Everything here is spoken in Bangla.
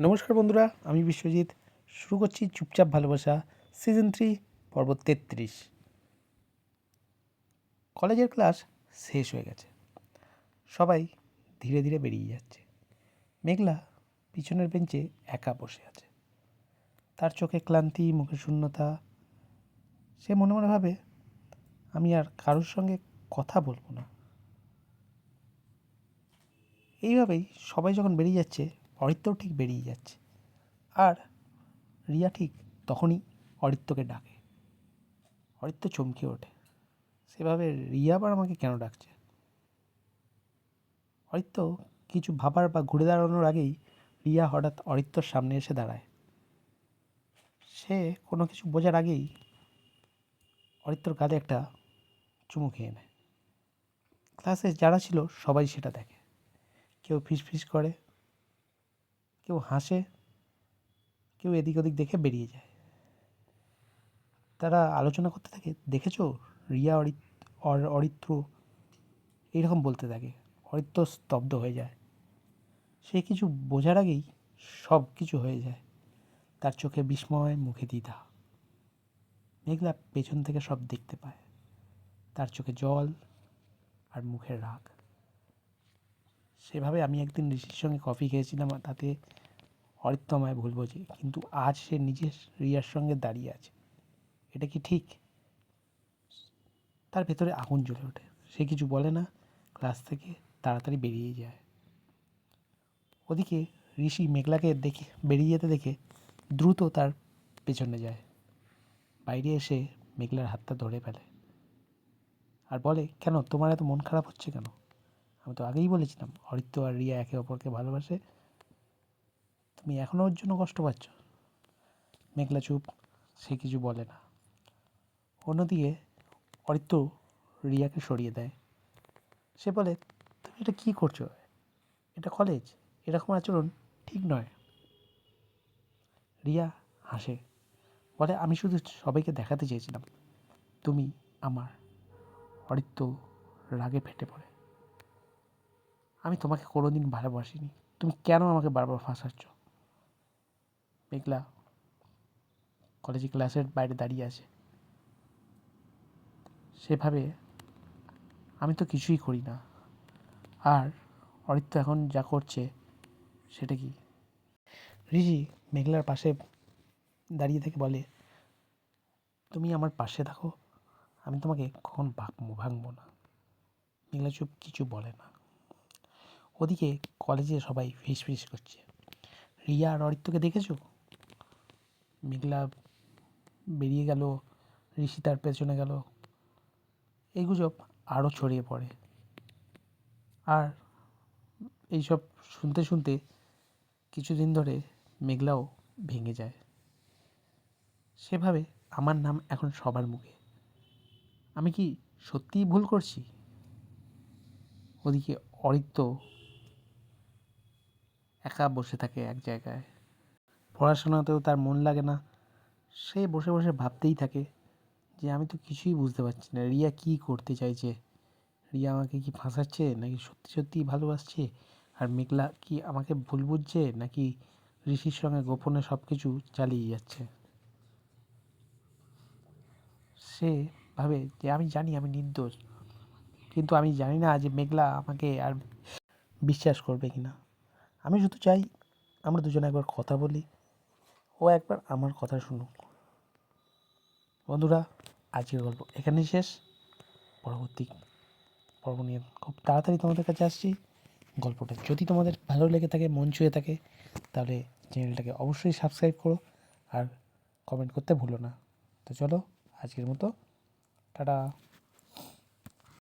নমস্কার বন্ধুরা, আমি বিশ্বজিৎ। শুরু করছি চুপচাপ ভালোবাসা সিজন থ্রি, পর্ব তেত্রিশ। কলেজের ক্লাস শেষ হয়ে গেছে। সবাই ধীরে ধীরে বেরিয়ে যাচ্ছে। মেঘলা পিছনের বেঞ্চে একা বসে আছে। তার চোখে ক্লান্তি মুখে শূন্যতা। সে মনে মনে ভাবে, আমি আর কারোর সঙ্গে কথা বলব না। এইভাবেই সবাই যখন বেরিয়ে যাচ্ছে অরিত্রও ঠিক বেরিয়ে যাচ্ছে। আর রিয়া ঠিক তখনই অরিত্রকে ডাকে। অরিত্র চমকে ওঠে। সেভাবে রিয়া আবার আমাকে কেন ডাকছে? অরিত্র কিছু ভাবার বা ঘুরে দাঁড়ানোর আগেই রিয়া হঠাৎ অরিত্রর সামনে এসে দাঁড়ায়। সে কোনো কিছু বোঝার আগেই অরিত্রর কাঁধে একটা চুমু খেয়ে নেয়। ক্লাসে যারা ছিল সবাই সেটা দেখে। কেউ ফিস ফিস করে কেউ হাসে, কেউ এদিক ওদিক দেখে বেরিয়ে যায়। তারা আলোচনা করতে থাকে, দেখেছ? রিয়া, অরিত, অর- অরিত্র? এইরকম বলতে থাকে। অরিত্র স্তব্ধ হয়ে যায়। সে কিছু বোঝার আগেই সব কিছু হয়ে যায়। তার চোখে বিস্ময়, মুখে দ্বিধা। মেঘলা পেছন থেকে সব দেখতে পায়। তার চোখে জল আর মুখের রাগ। সেভাবে আমি একদিন ঋষির সঙ্গে কফি খেয়েছিলাম তাতে অরিত্য ভুল বোঝে, কিন্তু আজ সে নিজের রিয়ার সঙ্গে দাঁড়িয়ে আছে। এটা কি ঠিক? তার ভেতরে আগুন জ্বলে ওঠে। সে কিছু বলে না, ক্লাস থেকে তাড়াতাড়ি বেরিয়ে যায়। ওদিকে ঋষি মেঘলাকে দেখে, বেরিয়ে যেতে দেখে দ্রুত তার পেছনে যায়। বাইরে এসে মেঘলার হাতটা ধরে ফেলে। আর বলে, কেন, তোমার এত মন খারাপ হচ্ছে কেন? আমি তো আগেই বলেছিলাম অরিত্য আর রিয়া একে অপরকে ভালোবাসে। তুমি এখনও ওর জন্য কষ্ট পাচ্ছ? মেঘলা চুপ, সে কিছু বলে না। অন্যদিকে অরিত্য রিয়াকে সরিয়ে দেয়। সে বলে, তুমি এটা কী করছ? এটা কলেজ এরকম আচরণ ঠিক নয়। রিয়া হাসে, বলে, আমি শুধু সবাইকে দেখাতে চেয়েছিলাম। তুমি আমার অরিত্য রাগে ফেটে পড়ে। আমি তোমাকে কোনোদিন ভালোবাসিনি। তুমি কেন আমাকে বারবার ফাঁসাচ্ছ? মেঘলা কলেজে ক্লাসের বাইরে দাঁড়িয়ে আছে। সেভাবে আমি তো কিছুই করি না। আর অরিত্য এখন যা করছে, সেটা কি? রিজি মেঘলার পাশে দাঁড়িয়ে থেকে বলে, তুমি আমার পাশে থাকো। আমি তোমাকে কখন ভাঙবো না? মেঘলা চুপ, কিছু বলে না। ওদিকে কলেজে সবাই ফিস ফিস করছে। রিয়া আর অরিত্রকে দেখেছ? মেঘলা বেরিয়ে গেল, ঋষি তার পেছনে গেল। এই গুজব আরও ছড়িয়ে পড়ে। আর এইসব শুনতে শুনতে কিছুদিন ধরে মেঘলাও ভেঙে যায়। সেভাবে আমার নাম এখন সবার মুখে। আমি কি সত্যিই ভুল করছি? ওদিকে অরিত্র একা বসে থাকে এক জায়গায়। পড়াশোনাতেও তার মন লাগে না। সে বসে বসে ভাবতেই থাকে যে, আমি তো কিছুই বুঝতে পারছি না। রিয়া কী করতে চাইছে? রিয়া আমাকে কি ফাঁসাচ্ছে? নাকি সত্যি সত্যিই ভালোবাসছে? আর মেঘলা কি আমাকে ভুল বুঝছে? নাকি ঋষির সঙ্গে গোপনে সব কিছু চালিয়ে যাচ্ছে? সে ভাবে যে, আমি জানি আমি নির্দোষ। কিন্তু আমি জানি না যে, মেঘলা আমাকে আর বিশ্বাস করবে কি না আমি শুধু চাই আমরা দুজনে একবার কথা বলি, ও একবার আমার কথা শুনুক। বন্ধুরা, আজকের গল্প এখানেই শেষ। পরবর্তী পর্ব নিয়ে খুব তাড়াতাড়ি তোমাদের কাছে আসছি। গল্পটা যদি তোমাদের ভালো লেগে থাকে, মন ছুঁয়ে থাকে, তাহলে চ্যানেলটাকে অবশ্যই সাবস্ক্রাইব করো আর কমেন্ট করতে ভুলো না। তো চলো, আজকের মতো, টাটা।